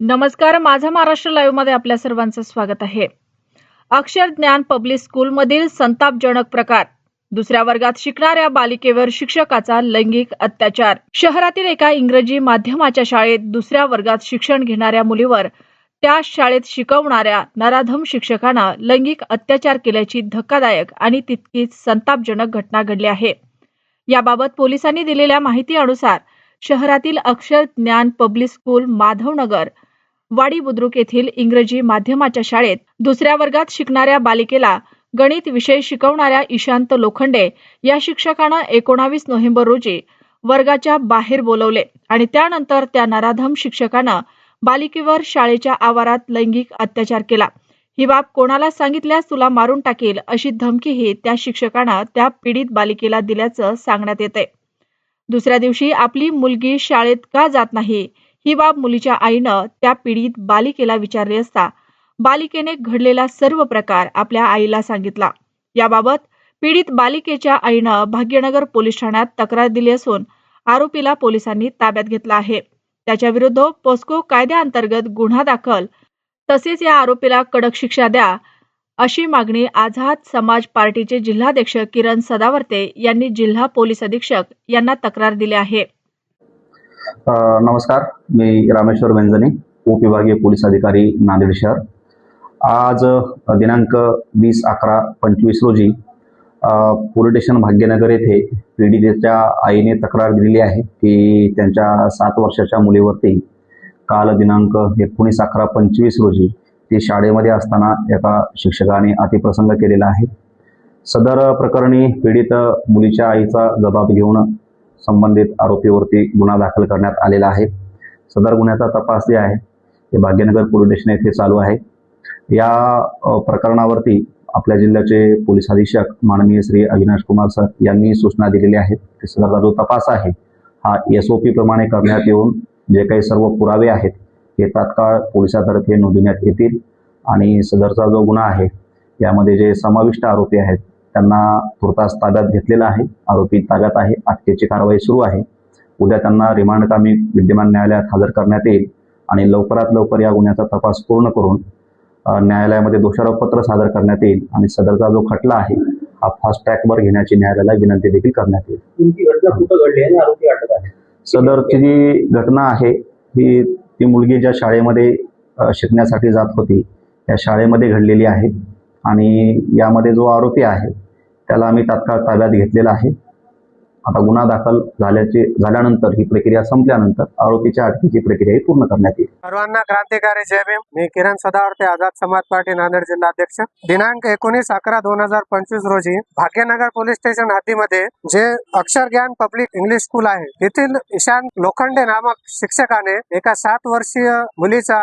नमस्कार माझा महाराष्ट्र लाईव्हमध्ये आपल्या सर्वांचं स्वागत आहे. अक्षर ज्ञान पब्लिक स्कूलमधील संतापजनक प्रकार. दुसऱ्या वर्गात शिकणाऱ्या बालिकेवर शिक्षकाचा लैंगिक अत्याचार. शहरातील एका इंग्रजी माध्यमाच्या शाळेत दुसऱ्या वर्गात शिक्षण घेणाऱ्या मुलीवर त्या शाळेत शिकवणाऱ्या नराधम शिक्षकानं लैंगिक अत्याचार केल्याची धक्कादायक आणि तितकीच संतापजनक घटना घडली आहे. याबाबत पोलिसांनी दिलेल्या माहितीनुसार शहरातील अक्षर ज्ञान पब्लिक स्कूल माधवनगर वाडी बुद्रुक येथील इंग्रजी माध्यमाच्या शाळेत दुसऱ्या वर्गात शिकणाऱ्या बालिकेला गणित विषय शिकवणाऱ्या इशांत लोखंडे या शिक्षकानं एकोणावीस नोव्हेंबर रोजी वर्गाच्या बाहेर बोलवले आणि त्यानंतर त्या नराधम शिक्षकानं बालिकेवर शाळेच्या आवारात लैंगिक अत्याचार केला. ही बाब कोणाला सांगितल्यास तुला मारून टाकेल अशी धमकीही त्या शिक्षकानं त्या पीडित बालिकेला दिल्याचं सांगण्यात येते दुसऱ्या दिवशी आपली मुलगी शाळेत का जात नाही? ही बाब मुलीच्या आईनं त्या पीडित बालिकेला विचारली असता बालिकेने घडलेला सर्व प्रकार आपल्या आईला सांगितला. याबाबत पीडित बालिकेच्या आईनं भाग्यनगर पोलीस ठाण्यात तक्रार दिली असून आरोपीला पोलिसांनी ताब्यात घेतला आहे. त्याच्या विरुद्ध पोस्को कायद्याअंतर्गत गुन्हा दाखल तसेच या आरोपीला कडक शिक्षा द्या अशी मागणी आझाद समाज पार्टीचे जिल्हाध्यक्ष किरण सदावर्ते यांनी जिल्हा पोलीस अधीक्षक यांना तक्रार दिली आहे. नमस्कार. मी रामेश्वर बेंजने उपविभागीय पोलीस अधिकारी नांदेड शहर. आज दिनांक वीस अकरा पंचवीस रोजी पोलीस स्टेशन भाग्यनगर येथे पीडितेच्या आईने तक्रार दिलेली आहे की त्यांच्या सात वर्षाच्या मुलीवरती काल दिनांक एकोणीस अकरा पंचवीस रोजी ती शाळेमध्ये असताना एका शिक्षकाने अतिप्रसंग केलेला आहे. सदर प्रकरणी पीडित मुलीच्या आईचा जबाब घेऊन संबंधित आरोपीवरती गुन्हा दाखल करण्यात आलेला आहे. सदर गुन्ह्याचा तपास जे आहे ते भाग्यनगर पोलीस स्टेशन येथे चालू आहे. या प्रकरणावरती आपल्या जिल्ह्याचे पोलीस अधीक्षक माननीय श्री अविनाश कुमार सर यांनी सूचना दिलेल्या आहेत की सदरचा जो तपास आहे हा एस ओ पी प्रमाणे करण्यात येऊन जे काही सर्व पुरावे आहेत हे तात्काळ पोलिसातर्फे नोंदवण्यात येतील. आणि सदरचा जो गुन्हा आहे यामध्ये जे समाविष्ट आरोपी आहेत त्यांना तुर्तास ताब्यात घेतलेला आहे. आरोपी ताब्यात आहे. अटकेची कारवाई सुरू आहे. उद्या त्यांना रिमांड कामी विद्यमान न्यायालयात हजर करण्यात येईल आणि लवकरात लवकर या गुन्ह्याचा तपास पूर्ण करून न्यायालयामध्ये दोषारोपपत्र सादर करण्यात येईल आणि सदरचा जो खटला आहे हा फास्ट ट्रॅकवर घेण्याची न्यायालयाला विनंती देखील करण्यात येईल. सदरची जी घटना आहे ही ती मुलगी ज्या शाळेमध्ये शिकण्यासाठी जात होती त्या शाळेमध्ये घडलेली आहे. आणि यामध्ये जो आरोपी आहे त्याला आम्ही तात्काळ ताब्यात घेतलेला आहे. आता गुन्हा दाखल झाल्याचे झाल्यानंतर ही प्रक्रिया संपल्यानंतर आरोपीच्या अटकेची प्रक्रिया पूर्ण करण्यात येईल. सर्वांना क्रांतिकारी जय भीम. मी किरण सदावर्ते आझाद समाज पार्टी नांदेड जिल्हाध्यक्ष. दिनांक एकोणीस अकरा दोन हजार पंचवीस रोजी भाग्यनगर पोलीस स्टेशन हद्दीमध्ये जे अक्षर ज्ञान पब्लिक इंग्लिश स्कूल आहे तेथील ईशान लोखंडे नामक शिक्षकाने एका सात वर्षीय मुलीचा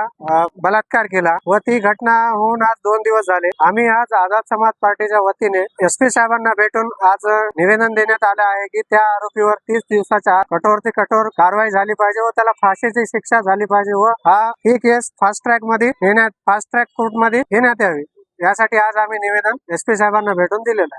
बलात्कार केला व ती घटना होऊन आज दोन दिवस झाले. आम्ही आज आझाद समाज पार्टीच्या वतीने एस पी साहेबांना भेटून आज निवेदन देण्यात आलं आहे की त्या आरोपीवर तीस दिवसाच्या कठोर ते कठोर कारवाई झाली पाहिजे व त्याला फाशीची शिक्षा झाली पाहिजे व हा ही केस फास्ट ट्रॅकमध्ये येण्यात फास्ट ट्रॅक कोर्टमध्ये घेण्यात यावी. यासाठी आज आम्ही निवेदन एस पी साहेबांना भेटून दिलेलं आहे.